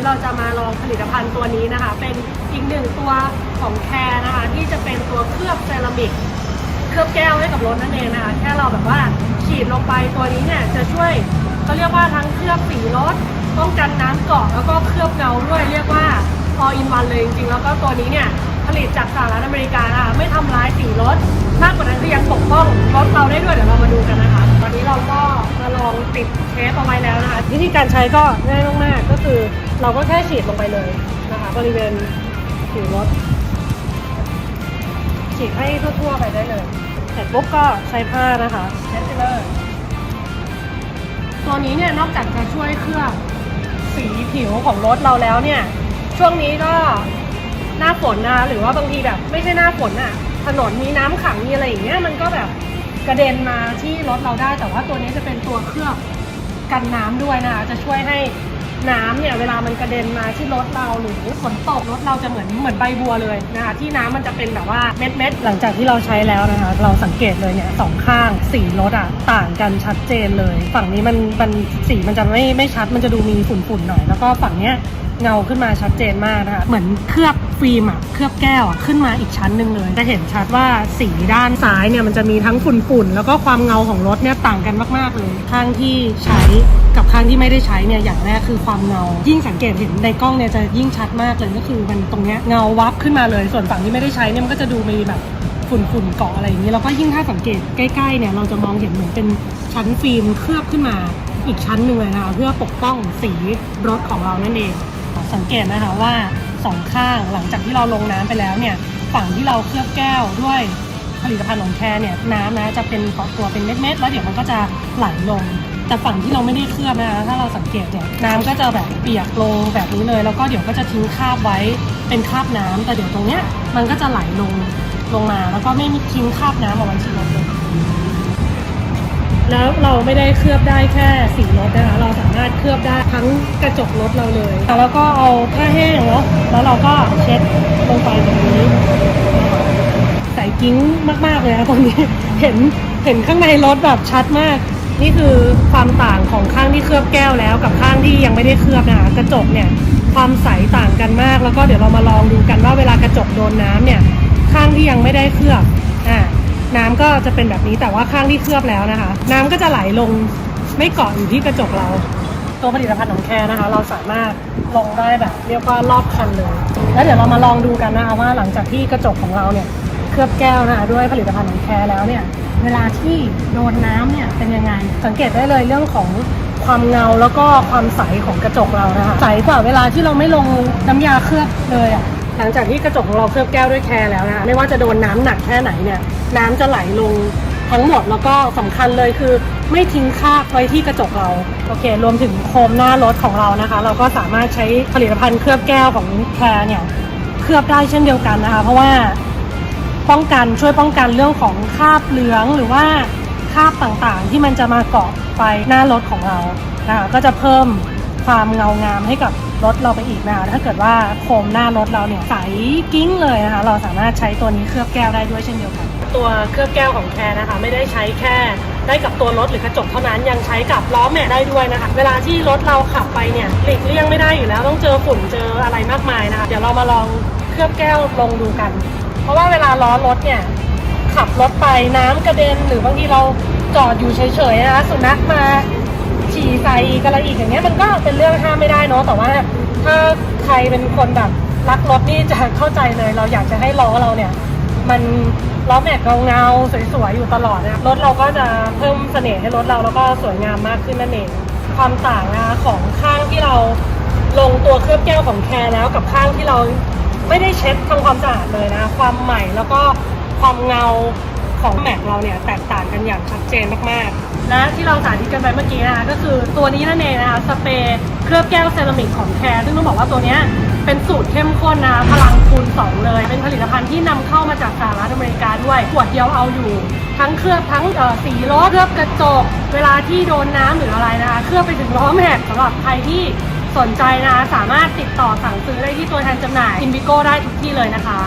นี้เราจะมาลองผลิตภัณฑ์ตัวนี้นะคะ เป็นอีกหนึ่งตัวของแคร์นะคะ ที่จะเป็นตัวเคลือบเซรามิก เคลือบแก้วให้กับรถนั่นเองนะคะ แค่เราแบบว่าฉีดลงไปตัวนี้เนี่ยจะช่วยเขาเรียกว่าทั้งเคลือบสีรถป้องกันน้ำเกาะแล้วก็เคลือบเงาด้วยเรียกว่า all in one เลยจริงๆ แล้วก็ตัวนี้เนี่ยผลิตจากสหรัฐอเมริกานะคะไม่ทำร้ายสีรถ มากกว่านั้นคือยังปกป้องรถเราได้ด้วยเดี๋ยวเรามาดูกันนะคะ ตอนนี้เราก็มาลองติดเทปเอาไว้แล้วนะคะวิธีการใช้ก็ง่ายมากๆก็คือ เราก็แค่ฉีดลงไปเลยนะคะบริเวณสีรถ ฉีดให้ทั่วๆไปได้เลย เสร็จปุ๊บก็ใช้ผ้านะคะเช็ดไปเลยตัวนี้เนี่ยนอกจากจะช่วยเคลือบสีผิวของรถเราแล้วเนี่ย ช่วงนี้ก็หน้าฝนนะหรือว่าบางทีแบบ ไม่ใช่หน้าฝนอะถนนมีน้ำขังมีอะไรอย่างเงี้ยมันก็แบบกระเด็นมาที่รถเราได้ แต่ว่าตัวนี้จะเป็นตัวเคลือบกันน้ำด้วยนะคะจะช่วยให้ น้ำเนี่ยเวลามันกระเด็นมาที่รถเราหรือฝนตกรถเราจะเหมือนเหมือนใบบัวเลยนะคะที่น้ำมันจะเป็นแบบว่าเม็ดเม็ดๆหลังจากที่เราใช้แล้วนะคะ เราสังเกตเลยเนี่ยสองข้างสีรถอะต่างกันชัดเจนเลย ฝั่งนี้มันมันสีมันจะไม่ไม่ชัดมันจะดูมีฝุ่นๆหน่อย แล้วก็ฝั่งเนี้ย เงาขึ้นมาชัดเจนมากนะคะ เหมือนเคลือบฟิล์มอะเคลือบแก้วอะขึ้นมาอีกชั้นหนึ่งเลย จะเห็นชัดว่าสีด้านซ้ายเนี่ยมันจะมีทั้งฝุ่นๆ แล้วก็ความเงาของรถเนี่ยต่างกันมากๆเลย ข้างที่ใช้กับข้างที่ไม่ได้ใช้เนี่ยอย่างแรกคือความเงา ยิ่งสังเกตเห็นในกล้องเนี่ยจะยิ่งชัดมากเลยก็คือมันตรงเนี้ยเงาวับขึ้นมาเลย ส่วนฝั่งที่ไม่ได้ใช้เนี่ยมันก็จะดูมีแบบฝุ่นๆเกาะอะไรอย่างนี้แล้วก็ยิ่งถ้าสังเกตใกล้ๆเนี่ยเราจะมองเห็นเหมือนเป็นชั้นฟิล์มเคลือบขึ้นมาอีกชั้นหนึ่งเลยนะคะเพื่อปกป้องสีรถของเรานั่นเอง สังเกตนะคะว่าสองข้างหลังจากที่เราลงน้ำไปแล้วเนี่ยฝั่งที่เราเคลือบแก้วด้วยผลิตภัณฑ์ของแคร์เนี่ยน้ำนะจะเป็นเกาะตัวเป็นเม็ดๆแล้วเดี๋ยวมันก็จะไหลลง แต่ฝั่งที่เราไม่ได้เคลือบนะคะถ้าเราสังเกตเนี่ยน้ำก็จะแบบเปียกลงแบบนี้เลย แล้วก็เดี๋ยวก็จะทิ้งคราบไว้เป็นคราบน้ำแต่เดี๋ยวตรงเนี้ยมันก็จะไหลลงลงมา แล้วก็ไม่มีทิ้งคราบน้ำเอาไว้ที่รถเลย แล้วเราไม่ได้เคลือบได้แค่สีรถนะคะเราสามารถเคลือบได้ทั้งกระจกรถเราเลย แล้วก็เอาผ้าแห้งเนาะแล้วเราก็เช็ดลงไปแบบนี้ใส่กิ้งมากๆเลยนะตรงนี้เห็นเห็นข้างในรถแบบชัดมาก นี่คือความต่างของข้างที่เคลือบแก้วแล้ว กับข้างที่ยังไม่ได้เคลือบนะคะกระจกเนี่ยความใสต่างกันมาก แล้วก็เดี๋ยวเรามาลองดูกันว่าเวลากระจกโดนน้ำเนี่ย ข้างที่ยังไม่ได้เคลือบ น้ำก็จะเป็นแบบนี้แต่ว่าข้างที่เคลือบแล้วนะคะ น้ำก็จะไหลลงไม่เกาะอยู่ที่กระจกเรา ตัวผลิตภัณฑ์ของแคร์นะคะ เราสามารถลงได้แบบเรียกว่ารอบคันเลย แล้วเดี๋ยวเรามาลองดูกันนะคะว่าหลังจากที่กระจกของเราเนี่ยเคลือบแก้วนะคะด้วยผลิตภัณฑ์ของแคร์แล้วเนี่ยเวลาที่โดนน้ำเนี่ยเป็นยังไง สังเกตได้เลยเรื่องของความเงาแล้วก็ความใสของกระจกเรานะคะใสกว่าเวลาที่เราไม่ลงน้ำยาเคลือบเลยอะหลังจากที่กระจกของเราเคลือบแก้วด้วยแคร์แล้วนะคะไม่ว่าจะโดนน้ำหนักแค่ไหนเนี่ย น้ำจะไหลลงทั้งหมดแล้วก็สำคัญเลยคือ ไม่ทิ้งคราบไว้ที่กระจกเราโอเค รวมถึงโคมหน้ารถของเรานะคะ เราก็สามารถใช้ผลิตภัณฑ์เคลือบแก้วของแคร์เนี่ยเคลือบได้เช่นเดียวกันนะคะ เพราะว่าป้องกันช่วยป้องกันเรื่องของคราบเหลืองหรือว่าคราบต่างๆ ที่มันจะมาเกาะไปหน้ารถของเรานะคะก็จะเพิ่มความเงางามให้กับรถเราไปอีกนะคะถ้าเกิดว่าโคมหน้ารถเราเนี่ยใสกิ้งเลยนะคะเราสามารถใช้ตัวนี้เคลือบแก้วได้ด้วยเช่นเดียวกัน ตัวเคลือบแก้วของแคร์นะคะ ไม่ได้ใช้แค่ได้กับตัวรถหรือกระจกเท่านั้นยังใช้กับล้อแม็กได้ด้วยนะคะ เวลาที่รถเราขับไปเนี่ยหลีกเลี่ยงไม่ได้อยู่แล้วต้องเจอฝุ่นเจออะไรมากมายนะคะ เดี๋ยวเรามาลองเคลือบแก้วลงดูกัน เพราะว่าเวลาล้อรถเนี่ยขับรถไปน้ำกระเด็นหรือบางทีเราจอดอยู่เฉยๆนะคะสุนัขมาฉี่ใส่กอะไรอีกอย่างเงี้ยมันก็เป็นเรื่องห้ามไม่ได้เนาะแต่ว่าถ้าใครเป็นคนแบบรักรถนี่จะเข้าใจเลย เราอยากจะให้ล้อเราเนี่ย มัน ล้อแม็กเงาๆสวยๆอยู่ตลอดนะรถเราก็จะเพิ่มเสน่ห์ให้รถเราแล้วก็สวยงามมากขึ้นนั่นเองความต่างนะของข้างที่เราลงตัวเคลือบแก้วของแคร์แล้วกับข้างที่เราไม่ได้เช็ดทำความสะอาดเลยนะความใหม่แล้วก็ความเงาของแม็กเราเนี่ยแตกต่างกันอย่างชัดเจนมากๆ และที่เราสาธิตกันไปเมื่อกี้นะคะก็คือตัวนี้นั่นเองนะคะสเปรย์เคลือบแก้วเซรามิกของแคร์ซึ่งต้องบอกว่าตัวเนี้ย เป็นสูตรเข้มข้นนะพลังคูณสองเลย เป็นผลิตภัณฑ์ที่นำเข้ามาจากสหรัฐอเมริกาด้วยขวดเดียวเอาอยู่ ทั้งเคลือบทั้งสีล้อเคลือบกระจก เวลาที่โดนน้ำหรืออะไรนะคะ เคลือบไปถึงล้อแม็กสำหรับใครที่สนใจนะ สามารถติดต่อสั่งซื้อได้ที่ตัวแทนจำหน่ายอินบิโก้ได้ทุกที่เลยนะคะ